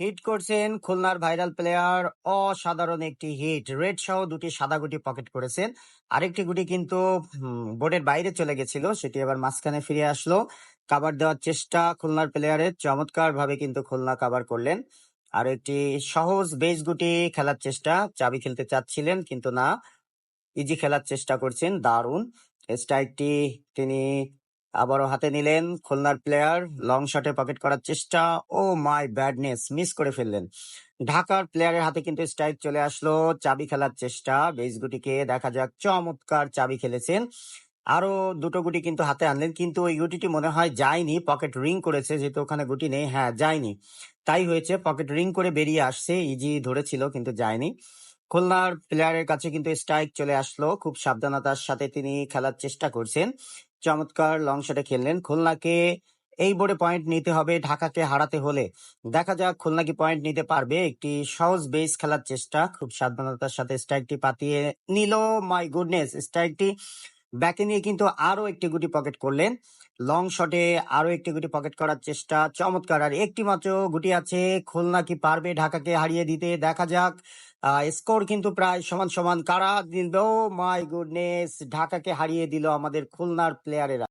Hit করছেন খুলনার viral player, অসাধারণ একটি হিট। রেড সহ দুটি সাদা গুটি পকেট করেছেন। আরেকটি গুটি কিন্তু বোর্ডের বাইরে চলে গেছিল, সেটি আবার মাঝখানে ফিরে আসলো। কাবার দেওয়ার চেষ্টা খুলনার প্লেয়ারের চমৎকার ভাবে কিন্তু খুলনা কাবার করলেন। আর একটি সহজ বেস গুটি খেলার চেষ্টা, চাবি খেলতে চাচ্ছিলেন, কিন্তু না ইজি খেলার চেষ্টা করছেন দারুণ। স্ট্রাইকটি তিনি আবারও হাতে নিলেন খুলনার প্লেয়ার লং শটে পকেট করার চেষ্টা। ও মাই ব্যাডনেস মিস করে ফেললেন। ঢাকার প্লেয়ারের হাতে কিন্তু স্ট্রাইক চলে আসলো, চাবি খেলার চেষ্টা। বেস গুটিকে দেখা যাক, চমৎকার চাবি খেলেছেন। আরও দুটো গুটি কিন্তু হাতে আনলেন, কিন্তু ওই গুটিটি মনে হয় যায়নি পকেট রিং করেছে, যেহেতু ওখানে গুটি নেই হ্যাঁ যায়নি। তাই হয়েছে পকেট রিং করে বেরিয়ে আসছে ইজি ধরেছিল, কিন্তু যায়নি। খুলনার প্লেয়ারের কাছে কিন্তু স্ট্রাইক চলে আসলো, খুব সাবধানতার সাথে তিনি খেলার চেষ্টা করছেন। চমৎকার লং শটে খেললেন। খুলনাকে এই বোর্ডে পয়েন্ট নিতে হবে ঢাকাকে হারাতে হলে। দেখা যাক খুলনা কি পয়েন্ট নিতে পারবে। একটি সহজ বেস খেলার চেষ্টা। খুব সাবধানতার সাথে স্ট্রাইকটি পাতিয়ে নিল। মাই গুডনেস স্ট্রাইকটি ব্যাকে নিয়ে কিন্তু আরও একটি গুটি পকেট করলেন। লং শটে আরও একটি গুটি পকেট করার চেষ্টা। চমৎকার, আর একটি মাত্র গুটি আছে। খুলনা কি পারবে ঢাকাকে হারিয়ে দিতে? দেখা যাক। স্কোর কিন্তু প্রায় সমান সমান। কারা দিল মাই গুডনেস ঢাকাকে হারিয়ে দিল আমাদের খুলনার প্লেয়ারেরা